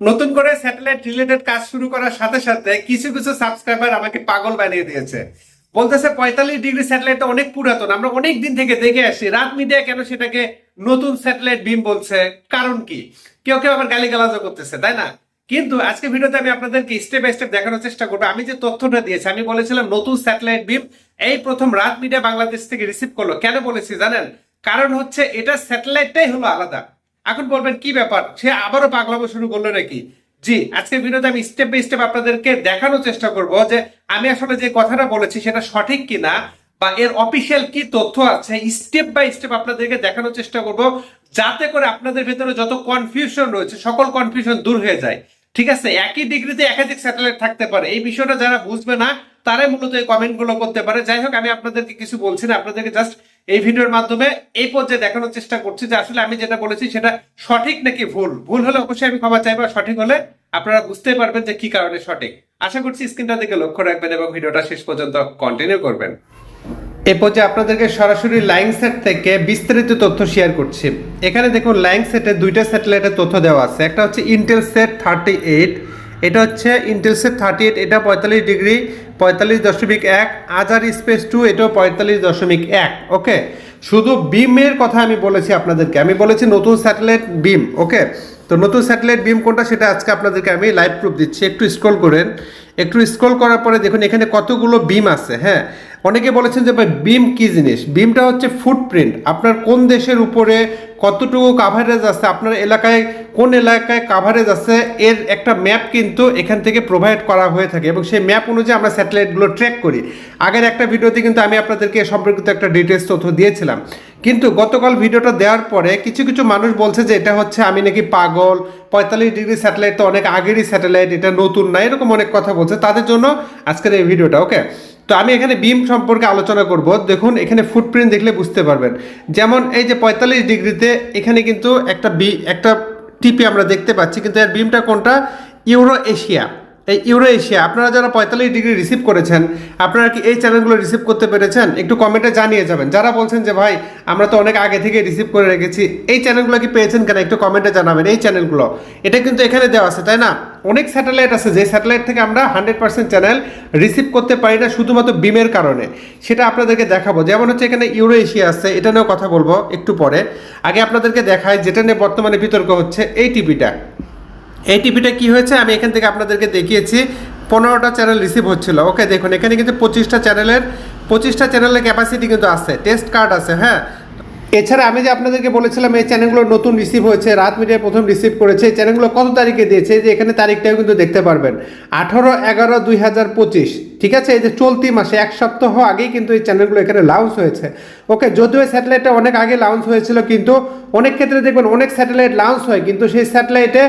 নতুন করে satellite related কাজ শুরু করার সাথে সাথে কিছু কিছু সাবস্ক্রাইবার আমাকে পাগল বানিয়ে দিয়েছে। বলতেছে পঁয়তাল্লিশ ডিগ্রি স্যাটেলাইট অনেক পুরাতন, আমরা অনেক দিন থেকে দেখে আসি। রাত মিডিয়া কেন সেটাকে নতুন স্যাটেলাইট বিম বলছে? কারণ কি? কেউ কেউ আবার গালি করতেছে, তাই না? কিন্তু আজকে ভিডিওতে আমি আপনাদেরকে স্টেপ বাই স্টেপ দেখানোর চেষ্টা করব। আমি যে তথ্যটা দিয়েছি, আমি বলেছিলাম নতুন স্যাটেলাইট বিম এই প্রথম রাত মিডিয়া বাংলাদেশ থেকে রিসিভ করল। কেন বলেছি জানেন? কারণ হচ্ছে এটা স্যাটেলাইটটাই হলো আলাদা। এখন বলবেন, কি ব্যাপার? সে আবারও পাগলামো শুরু করল নাকি? জি, আজকের ভিডিওতে আমি স্টেপ বাই স্টেপ আপনাদেরকে দেখানোর চেষ্টা করব যে আমি আসলে যে কথাটা বলেছি সেটা সঠিক কিনা বা এর অফিসিয়াল কি তথ্য আছে স্টেপ বাই স্টেপ আপনাদেরকে দেখানোর চেষ্টা করব যাতে করে আপনাদের ভেতরে যত কনফিউশন রয়েছে, সকল কনফিউশন দূর হয়ে যায়। ঠিক আছে? একই ডিগ্রিতে একাধিক স্যাটেলাইট থাকতে পারে। এই বিষয়টা যারা বুঝবে না, তারাই মূলত এই কমেন্টগুলো করতে পারে। যাই হোক, আমি আপনাদেরকে কিছু বলছি না, আপনাদেরকে জাস্ট এই ভিডিওর মাধ্যমে এই পর্যায়ে দেখানোর চেষ্টা করছি যে আসলে আমি যেটা বলেছি সেটা সঠিক নাকি ভুল? ভুল হলে অবশ্যই আমি ক্ষমা চাইব সঠিক হলে আপনারা বুঝতে পারবেন যে কি কারণে সঠিক। আশা করছি স্ক্রিনটা দিকে লক্ষ্য রাখবেন এবং ভিডিওটা শেষ পর্যন্ত কন্টিনিউ করবেন। এ পর্যায়ে আপনাদেরকে সরাসরি লাইন সেট থেকে বিস্তারিত তথ্য শেয়ার করছি। এখানে দেখুন লাইন সেটে দুইটা স্যাটেলাইটের তথ্য দেওয়া আছে। একটা হচ্ছে ইন্টেল সেট থার্টি এইট এটা হচ্ছে ইন্টেল সেট থার্টি এইট এটা পঁয়তাল্লিশ ডিগ্রি পঁয়তাল্লিশ দশমিক এক আজার স্পেস টু এটাও পঁয়তাল্লিশ দশমিক এক, ওকে? শুধু বিমের কথা আমি বলেছি আপনাদেরকে, আমি বলেছি নতুন স্যাটেলাইট বিম, ওকে? তো নতুন স্যাটেলাইট বিম কোনটা, সেটা আজকে আপনাদেরকে আমি লাইভ প্রুফ দিচ্ছি, একটু স্ক্রল করেন। একটু স্ক্রল করার পরে দেখুন এখানে কতগুলো বিম আছে হ্যাঁ? অনেকে বলেছেন যে ভাই বিম কি জিনিস? বিমটা হচ্ছে ফুটপ্রিন্ট আপনার কোন দেশের উপরে কতটুকু কাভারেজ আছে, আপনার এলাকায় কোন এলাকায় কাভারেজ আছে, এর একটা ম্যাপ কিন্তু এখান থেকে প্রোভাইড করা হয়ে থাকে এবং সেই ম্যাপ অনুযায়ী আমরা স্যাটেলাইটগুলো ট্র্যাক করি। আগের একটা ভিডিওতে কিন্তু আমি আপনাদেরকে সম্পর্কিত একটা ডিটেলস তথ্য দিয়েছিলাম। কিন্তু গতকাল ভিডিওটা দেওয়ার পরে কিছু কিছু মানুষ বলছে যে এটা হচ্ছে আমি নাকি পাগল, পঁয়তাল্লিশ ডিগ্রি স্যাটেলাইট তো অনেক আগেরই স্যাটেলাইট এটা নতুন না, এরকম অনেক কথা তাদের জন্য আজকের এই ভিডিওটা ওকে তো আমি এখানে বিম সম্পর্কে আলোচনা করব। দেখুন, এখানে ফুটপ্রিন্ট দেখলে বুঝতে পারবেন। যেমন এই যে পঁয়তাল্লিশ ডিগ্রিতে এখানে কিন্তু একটা বি একটা টিপি আমরা দেখতে পাচ্ছি, কিন্তু এর বিমটা কোনটা? ইউরো এশিয়া এই ইউরো এশিয়া আপনারা যারা পঁয়তাল্লিশ ডিগ্রি রিসিভ করেছেন, আপনারা কি এই চ্যানেলগুলো রিসিভ করতে পেরেছেন? একটু কমেন্টে জানিয়ে যাবেন। যারা বলছেন যে, ভাই, আমরা তো অনেক আগে থেকে রিসিভ করে রেখেছি, এই চ্যানেলগুলো কি পেয়েছেন কেন একটু কমেন্টে জানাবেন এই চ্যানেলগুলো এটা কিন্তু এখানে দেওয়া আছে, তাই না? অনেক স্যাটেলাইট আছে, যে স্যাটেলাইট থেকে আমরা হান্ড্রেড পার্সেন্ট চ্যানেল রিসিভ করতে পারি না, শুধুমাত্র বিমের কারণে। সেটা আপনাদেরকে দেখাবো। যেমন হচ্ছে এখানে ইউরো এশিয়া আছে, এটা নিয়েও কথা বলব একটু পরে। আগে আপনাদেরকে দেখায় যেটা নিয়ে বর্তমানে বিতর্ক হচ্ছে, এই টিভিটা এই টিভিটা কী হয়েছে? আমি এখান থেকে আপনাদেরকে দেখিয়েছি। পনেরোটা চ্যানেল রিসিভ হচ্ছিল। ওকে দেখুন, এখানে কিন্তু পঁচিশটা চ্যানেলের পঁচিশটা চ্যানেলের ক্যাপাসিটি কিন্তু আছে। টেস্ট কার্ড আছে হ্যাঁ? এছাড়া আমি যে আপনাদেরকে বলেছিলাম, এই চ্যানেলগুলো নতুন রিসিভ হয়েছে, রাত মিডিয়ায় প্রথম রিসিভ করেছে, এই চ্যানেলগুলো কত তারিখে দিয়েছে, যে এখানে তারিখটাও কিন্তু দেখতে পারবেন। আঠারো এগারো দুই হাজার পঁচিশ। ঠিক আছে? এই যে চলতি মাসে এক সপ্তাহ আগেই কিন্তু এই চ্যানেলগুলো এখানে লাউন্স হয়েছে। ওকে যদিও স্যাটেলাইটটা অনেক আগে লাউন্স হয়েছিল, কিন্তু অনেক ক্ষেত্রে দেখবেন অনেক স্যাটেলাইট লাউন্স হয়, কিন্তু সেই স্যাটেলাইটে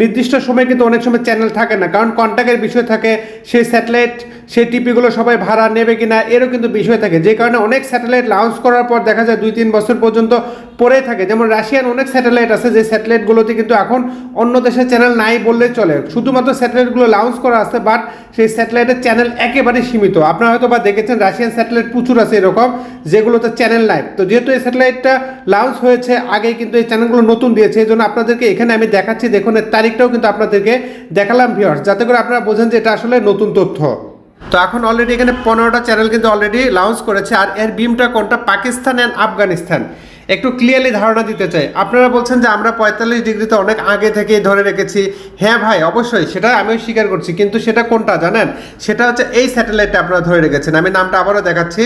নির্দিষ্ট সময় কিন্তু অনেক সময় চ্যানেল থাকে না। কারণ কন্ট্যাক্টের বিষয় থাকে, সেই স্যাটেলাইট সেই টিপিগুলো সবাই ভাড়া নেবে কিনা, এরও কিন্তু বিষয় থাকে। যে কারণে অনেক স্যাটেলাইট লঞ্চ করার পর দেখা যায় দুই তিন বছর পর্যন্ত পড়ে থাকে। যেমন রাশিয়ান অনেক স্যাটেলাইট আছে, যে স্যাটেলাইটগুলোতে কিন্তু এখন অন্য দেশের চ্যানেল নাই বললে চলে। শুধুমাত্র স্যাটেলাইটগুলো লঞ্চ করা আছে বাট সেই স্যাটেলাইটের চ্যানেল একেবারে সীমিত। আপনারা হয়তো বা দেখেছেন রাশিয়ান স্যাটেলাইট প্রচুর আছে এরকম, যেগুলোতে চ্যানেল নাই। তো যেহেতু এই স্যাটেলাইটটা লঞ্চ হয়েছে আগে কিন্তু এই চ্যানেলগুলো নতুন দিয়েছে, এই জন্য আপনাদেরকে এখানে আমি দেখাচ্ছি, দেখুন এর তারিখটাও কিন্তু আপনাদেরকে দেখালাম ভিউয়ার্স যাতে করে আপনারা বোঝেন যে এটা আসলে নতুন তথ্য। তো এখন অলরেডি এখানে পনেরোটা চ্যানেল কিন্তু অলরেডি লঞ্চ করেছে, আর এর বিমটা কোনটা? পাকিস্তান অ্যান্ড আফগানিস্তান। একটু ক্লিয়ারলি ধারণা দিতে চাই। আপনারা বলছেন যে আমরা পঁয়তাল্লিশ ডিগ্রিতে অনেক আগে থেকেই ধরে রেখেছি। হ্যাঁ ভাই, অবশ্যই, সেটা আমিও স্বীকার করছি। কিন্তু সেটা কোনটা জানেন? সেটা হচ্ছে এই স্যাটেলাইটটা আপনারা ধরে রেখেছেন। আমি নামটা আবারও দেখাচ্ছি।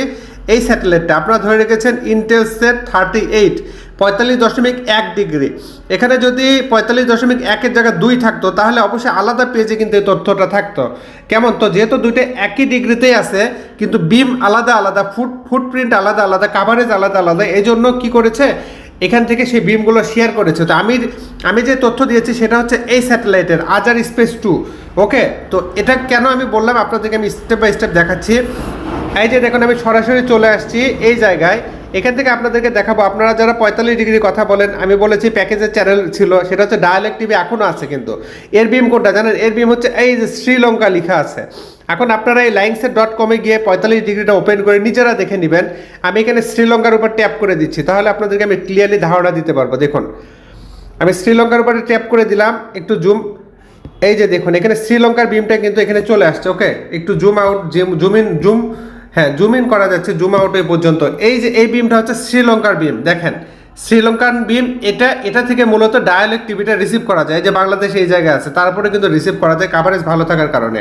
এই স্যাটেলাইটটা আপনারা ধরে রেখেছেন ইন্টেল সেট থার্টি এইট পঁয়তাল্লিশ দশমিক এক ডিগ্রি। এখানে যদি পঁয়তাল্লিশ দশমিক একের জায়গায় দুই থাকতো, তাহলে অবশ্যই আলাদা পেজে কিন্তু এই তথ্যটা থাকতো। কেমন তো? যেহেতু দুইটা একই ডিগ্রিতেই আছে, কিন্তু বিম আলাদা আলাদা ফুট ফুটপ্রিন্ট আলাদা আলাদা কাভারেজ আলাদা আলাদা এই জন্য কী করেছে? এখান থেকে সেই বিমগুলো শেয়ার করেছে। তো আমি আমি যে তথ্য দিয়েছি সেটা হচ্ছে এই স্যাটেলাইটের আজার স্পেস টু ওকে তো এটা কেন আমি বললাম? আপনাদেরকে আমি স্টেপ বাই স্টেপ দেখাচ্ছি। এই যে দেখুন, আমি সরাসরি চলে আসছি এই জায়গায়। এখান থেকে আপনাদেরকে দেখাবো, আপনারা যারা পঁয়তাল্লিশ ডিগ্রি কথা বলেন, আমি বলেছি প্যাকেজের চ্যানেল ছিল, সেটা হচ্ছে ডায়ালেক্ট টিভি এখনও আছে কিন্তু। এর বিম কোনটা জানেন? এর বিম হচ্ছে এই যে শ্রীলঙ্কা লেখা আছে। এখন আপনারা এই লাইনসেট ডট কমে গিয়ে পঁয়তাল্লিশ ডিগ্রিটা ওপেন করে নিজেরা দেখে নেবেন। আমি এখানে শ্রীলঙ্কার উপর ট্যাপ করে দিচ্ছি। তাহলে আপনাদেরকে আমি ক্লিয়ারলি ধারণা দিতে পারব। দেখুন, আমি শ্রীলঙ্কার উপরে ট্যাপ করে দিলাম, একটু জুম এই যে দেখুন, এখানে শ্রীলঙ্কার বিমটা কিন্তু এখানে চলে আসছে ওকে একটু zoom out zoom zoom in zoom হ্যাঁ জুম ইন করা যাচ্ছে জুম আউট এই পর্যন্ত। এই যে এই বিমটা হচ্ছে শ্রীলঙ্কার বিম দেখেন। শ্রীলঙ্কান বিম এটা এটা থেকে মূলত ডায়ালেক্ট টিভিটা রিসিভ করা যায়। যে বাংলাদেশ এই জায়গায় আছে, তারপরে কিন্তু রিসিভ করা যায় কাভারেজ ভালো থাকার কারণে।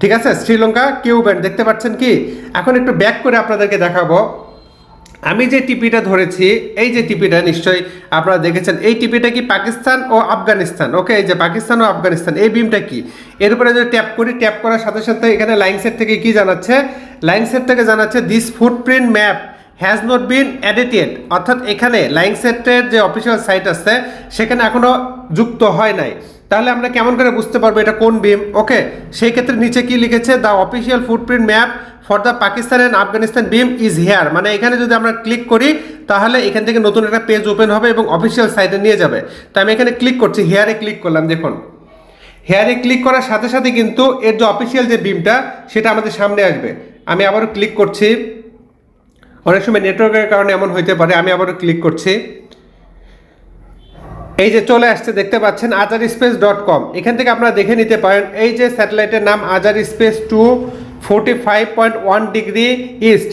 ঠিক আছে? শ্রীলঙ্কা কিউ ব্যান্ড দেখতে পাচ্ছেন কি? এখন একটু ব্যাক করে আপনাদেরকে দেখাবো। আমি যে টিপিটা ধরেছি, এই যে টিপিটা নিশ্চয়ই আপনারা দেখেছেন, এই টিপিটা কি পাকিস্তান ও আফগানিস্তান? ওকে, এই যে পাকিস্তান ও আফগানিস্তান, এই বিমটা কি? এর উপরে যদি ট্যাপ করি, ট্যাপ করার সাথে সাথে এখানে লাইন সেট থেকে কি জানাচ্ছে? লাইন সেট থেকে জানাচ্ছে this footprint map has not been edited অর্থাৎ এখানে লাইন সেটের যে অফিসিয়াল সাইট আছে, সেখানে এখনও যুক্ত হয় নাই। তাহলে আমরা কেমন করে বুঝতে পারব এটা কোন বিম? ওকে, সেই ক্ষেত্রে নিচে কি লিখেছে? The official footprint map for the Pakistan and Afghanistan beam is here মানে এখানে যদি আমরা ক্লিক করি, তাহলে এখান থেকে নতুন একটা পেজ ওপেন হবে এবং অফিসিয়াল সাইটে নিয়ে যাবে। তো আমি এখানে ক্লিক করছি হেয়ারে ক্লিক করলাম, দেখুন। হেয়ারে ক্লিক করার সাথে সাথে কিন্তু এর যে অফিসিয়াল যে বিমটা সেটা আমাদের সামনে আসবে। আমি আবারও ক্লিক করছি। অনেক সময় নেটওয়ার্কের কারণে এমন হইতে পারে, আমি আবারও ক্লিক করছি। এই যে চলে আসছে, দেখতে পাচ্ছেন আজার স্পেস ডট কম এখান থেকে আপনারা দেখে নিতে পারেন, এই যে স্যাটেলাইটের নাম Azer space two forty five point one degree east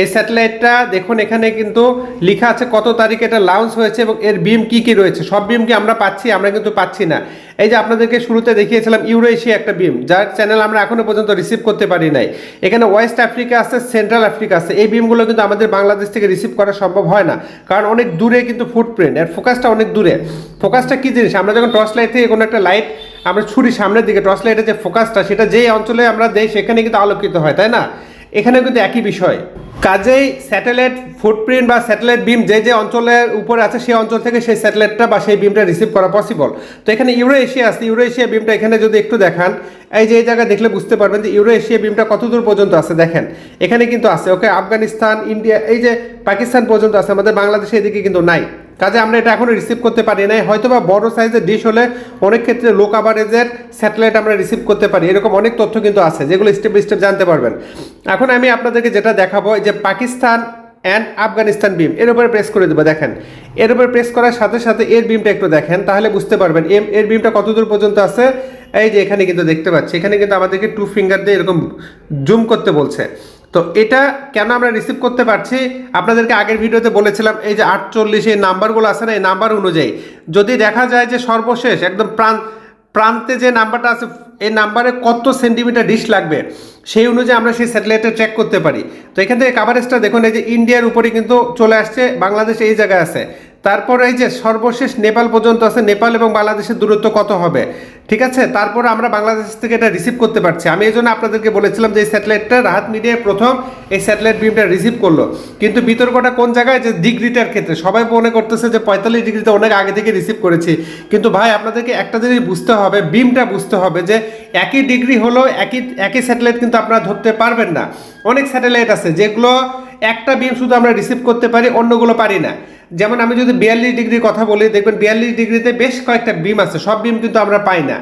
এই স্যাটেলাইটটা দেখুন, এখানে কিন্তু লেখা আছে কত তারিখে এটা লঞ্চ হয়েছে এবং এর বিম কি কি রয়েছে। সব বিম কি আমরা পাচ্ছি, আমরা কিন্তু পাচ্ছি না। এই যে আপনাদেরকে শুরুতে দেখিয়েছিলাম ইউরোএশিয়া একটা বিম যার চ্যানেল আমরা এখনও পর্যন্ত রিসিভ করতে পারি নাই। এখানে ওয়েস্ট আফ্রিকা আছে সেন্ট্রাল আফ্রিকা আছে। এই বিমগুলো কিন্তু আমাদের বাংলাদেশ থেকে রিসিভ করা সম্ভব হয় না, কারণ অনেক দূরে কিন্তু ফুটপ্রিন্ট এর ফোকাসটা অনেক দূরে। ফোকাসটা কি জিনিস? আমরা যখন টর্চ লাইট থেকে কোনো একটা লাইট আমরা ছুরি সামনের দিকে, টর্চ লাইটের যে ফোকাসটা, সেটা যেই অঞ্চলে আমরা দেই, সেখানে কিন্তু আলোকিত হয়, তাই না? এখানে কিন্তু একই বিষয়। কাজেই স্যাটেলাইট ফুটপ্রিন্ট বা স্যাটেলাইট বিম যে যে অঞ্চলের উপরে আছে, সেই অঞ্চল থেকে সেই স্যাটেলাইটটা বা সেই বিমটা রিসিভ করা পসিবল তো এখানে ইউরো এশিয়া আছে ইউরো এশিয়া বিমটা এখানে যদি একটু দেখান, এই যে এই জায়গায় দেখলে বুঝতে পারবেন যে ইউরো এশিয়া বিমটা কত দূর পর্যন্ত আছে, দেখেন। এখানে কিন্তু আছে, ওকে, আফগানিস্তান, ইন্ডিয়া, এই যে পাকিস্তান পর্যন্ত আছে, আমাদের বাংলাদেশে এদিকে কিন্তু নাই। কাজে আমরা এটা এখনও রিসিভ করতে পারি নাই। হয়তো বা বড় সাইজের ডিশ হলে অনেক ক্ষেত্রে লো কাভারেজের স্যাটেলাইট আমরা রিসিভ করতে পারি। এরকম অনেক তথ্য কিন্তু আছে, যেগুলো স্টেপ বাই স্টেপ জানতে পারবেন। এখন আমি আপনাদেরকে যেটা দেখাবো যে পাকিস্তান অ্যান্ড আফগানিস্তান বিম এর উপরে প্রেস করে দেবো, দেখেন। এর উপরে প্রেস করার সাথে সাথে এর বিমটা একটু দেখেন, তাহলে বুঝতে পারবেন। এম, এর বিমটা কত দূর পর্যন্ত আছে? এই যে এখানে কিন্তু দেখতে পাচ্ছি। এখানে কিন্তু আমাদেরকে টু ফিঙ্গার দিয়ে এরকম জুম করতে বলছে। তো এটা কেন আমরা রিসিভ করতে পারছি? আপনাদেরকে আগের ভিডিওতে বলেছিলাম, এই যে আটচল্লিশ এই নাম্বারগুলো আছে না, এই নাম্বার অনুযায়ী। যদি দেখা যায় যে সর্বশেষ, একদম প্রাণ প্রান্তে যে নাম্বারটা আছে এই নাম্বারে কত সেন্টিমিটার ডিশ লাগবে? সেই অনুযায়ী আমরা সেই স্যাটেলাইটটা চেক করতে পারি। তো এখান থেকে কাভারেজটা দেখুন, এই যে ইন্ডিয়ার উপরে কিন্তু চলে আসছে, বাংলাদেশ এই জায়গায় আছে। তারপর এই যে সর্বশেষ নেপাল পর্যন্ত আছে, নেপাল এবং বাংলাদেশের দূরত্ব কত হবে? ঠিক আছে? তারপর আমরা বাংলাদেশ থেকে এটা রিসিভ করতে পারছি। আমি এই জন্য আপনাদেরকে বলেছিলাম যে এই স্যাটেলাইটটা রাহাত মিডিয়ায় প্রথম এই স্যাটেলাইট বিমটা রিসিভ করল। কিন্তু বিতর্কটা কোন জায়গায়? যে ডিগ্রিটার ক্ষেত্রে। সবাই মনে করতেছে যে পঁয়তাল্লিশ ডিগ্রিতে অনেক আগে থেকে রিসিভ করেছি। কিন্তু ভাই, আপনাদেরকে একটা জিনিস বুঝতে হবে বিমটা বুঝতে হবে যে একই ডিগ্রি হলো, একই একই স্যাটেলাইট কিন্তু আপনারা ধরতে পারবেন না। অনেক স্যাটেলাইট আছে যেগুলো একটা বিম শুধু আমরা রিসিভ করতে পারি, অন্যগুলো পারি না। যেমন আমি যদি বিয়াল্লিশ ডিগ্রির কথা বলি, দেখবেন বিয়াল্লিশ ডিগ্রিতে বেশ কয়েকটা বিম আছে, সব বিম কিন্তু আমরা পাই না।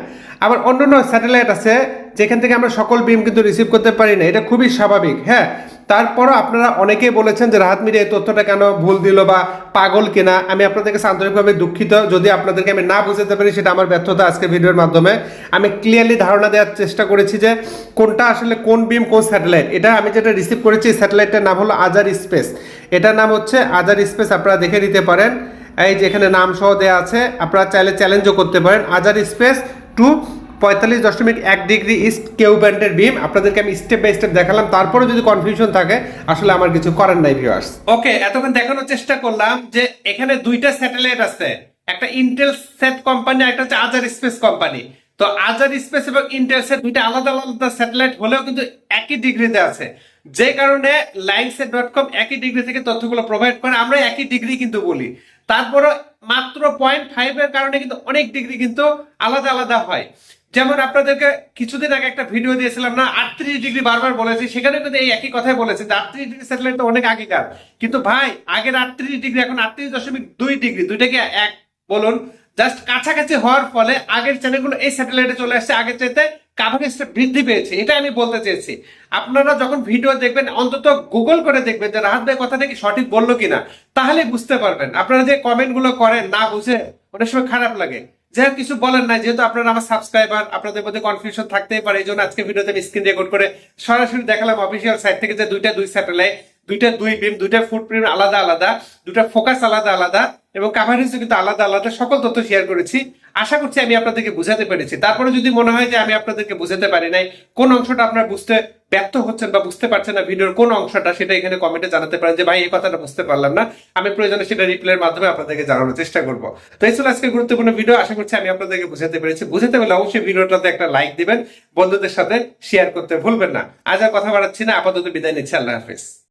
আবার অন্য অন্য স্যাটেলাইট আছে, যেখান থেকে আমরা সকল বিম কিন্তু রিসিভ করতে পারি না, এটা খুবই স্বাভাবিক হ্যাঁ? তারপরও আপনারা অনেকেই বলেছেন যে রাহাত মিডিয়া এই তথ্যটা কেন ভুল দিল বা পাগল কিনা। আমি আপনাদেরকে আন্তরিকভাবে দুঃখিত। যদি আপনাদেরকে আমি না বুঝতে পারি, সেটা আমার ব্যর্থতা আজকে ভিডিওর মাধ্যমে। আমি ক্লিয়ারলি ধারণা দেওয়ার চেষ্টা করেছি যে কোনটা আসলে কোন বিম, কোন স্যাটেলাইট এটা আমি যেটা রিসিভ করেছি স্যাটেলাইটটার নাম হলো আজার স্পেস এটার নাম হচ্ছে আজার স্পেস আপনারা দেখে নিতে পারেন। এই যে এখানে নাম সহ দেওয়া আছে, আপনারা চাইলে চ্যালেঞ্জও করতে পারেন। আজার স্পেস টু পঁয়তাল্লিশ দশমিক এক ডিগ্রি ইস্ট কেউ ব্যান্ডের বিম আপনাদেরকে আমি স্টেপ বাই স্টেপ দেখালাম। তারপরে যদি কনফিউশন থাকে, আসলে আমার কিছু করার নাই ভিউয়ার্স ওকে এতক্ষণ দেখানোর চেষ্টা করলাম যে এখানে দুইটা স্যাটেলাইট আছে। একটা ইন্টেল সেট কোম্পানি একটা হচ্ছে আজার স্পেস কোম্পানি তো আজার স্পেস এবং ইন্টেল সেট দুইটা আলাদা আলাদা স্যাটেলাইট হলেও কিন্তু একই ডিগ্রিতে আছে। যে কারণে লাইনসেট ডট কম একই ডিগ্রি থেকে তথ্যগুলো প্রোভাইড করে, আমরা একই ডিগ্রি কিন্তু বলি। তারপরও মাত্র পয়েন্ট ফাইভ এর কারণে কিন্তু অনেক ডিগ্রি কিন্তু আলাদা আলাদা হয়। যেমন আপনাদেরকে কিছুদিন আগে একটা ভিডিও দিয়েছিলাম না, আটত্রিশ ডিগ্রি বারবার বলেছি, সেখানে কিন্তু এই একই কথাই বলেছে যে আটত্রিশ ডিগ্রি স্যাটেলাইট তো অনেক আগেকার। কিন্তু ভাই, আগের আটত্রিশ ডিগ্রি এখন আটত্রিশ দশমিক দুই ডিগ্রি দুইটাকে এক, বলুন। জাস্ট কাছাকাছি হওয়ার ফলে আগের চ্যানেলগুলো এই স্যাটেলাইটে চলে আসছে, আগের চাইতে কাভারেজটা বৃদ্ধি পেয়েছে এটা আমি বলতে চেয়েছি। আপনারা যখন ভিডিও দেখবেন, অন্তত গুগল করে দেখবেন যে রাহাত ভাই কথাটা কি সঠিক বলল কিনা, তাহলে বুঝতে পারবেন। আপনারা যে কমেন্টগুলো করেন, না বুঝে অনেক সময় খারাপ লাগে। যাই হোক, কিছু বলেন নাই যেহেতু আপনারা আমার সাবস্ক্রাইবার আপনাদের মধ্যে কনফিউশন থাকতেই পারে এই জন্য আজকে ভিডিওতে আমি স্ক্রিন রেকর্ড করে সরাসরি দেখালাম অফিসিয়াল সাইট থেকে যে দুইটা দুই স্যাটেলাইট দুইটা দুই বিম দুইটা ফুটপ্রিন্ট আলাদা আলাদা দুইটা ফোকাস আলাদা আলাদা। এবং কাভারেজও কিন্তু আলাদা আলাদা সকল তথ্য শেয়ার করেছি। আশা করছি আমি আপনাদেরকে বুঝাতে পেরেছি। তারপরে যদি মনে হয় যে আমি আপনাদেরকে বুঝাতে পারি নাই, কোন অংশটা আপনার বুঝতে ব্যর্থ হচ্ছেন বা বুঝতে পারছেন না ভিডিওর কোন অংশটা, সেটা এখানে কমেন্টে জানাতে পারেন যে, ভাই, এই কথাটা বুঝতে পারলাম না। আমি প্রয়োজনে সেটা রিপ্লাইয়ের মাধ্যমে আপনাদেরকে জানানোর চেষ্টা করব। তো এই ছিল আজকের গুরুত্বপূর্ণ ভিডিও আশা করছি আমি আপনাদেরকে বুঝাতে পেরেছি। বুঝাতে পারলে অবশ্যই ভিডিওটাতে একটা লাইক দিবেন। বন্ধুদের সাথে শেয়ার করতে ভুলবেন না। আজ আর কথা বাড়াচ্ছি না। আপাতত বিদায় নিচ্ছি। আল্লাহ হাফিজ।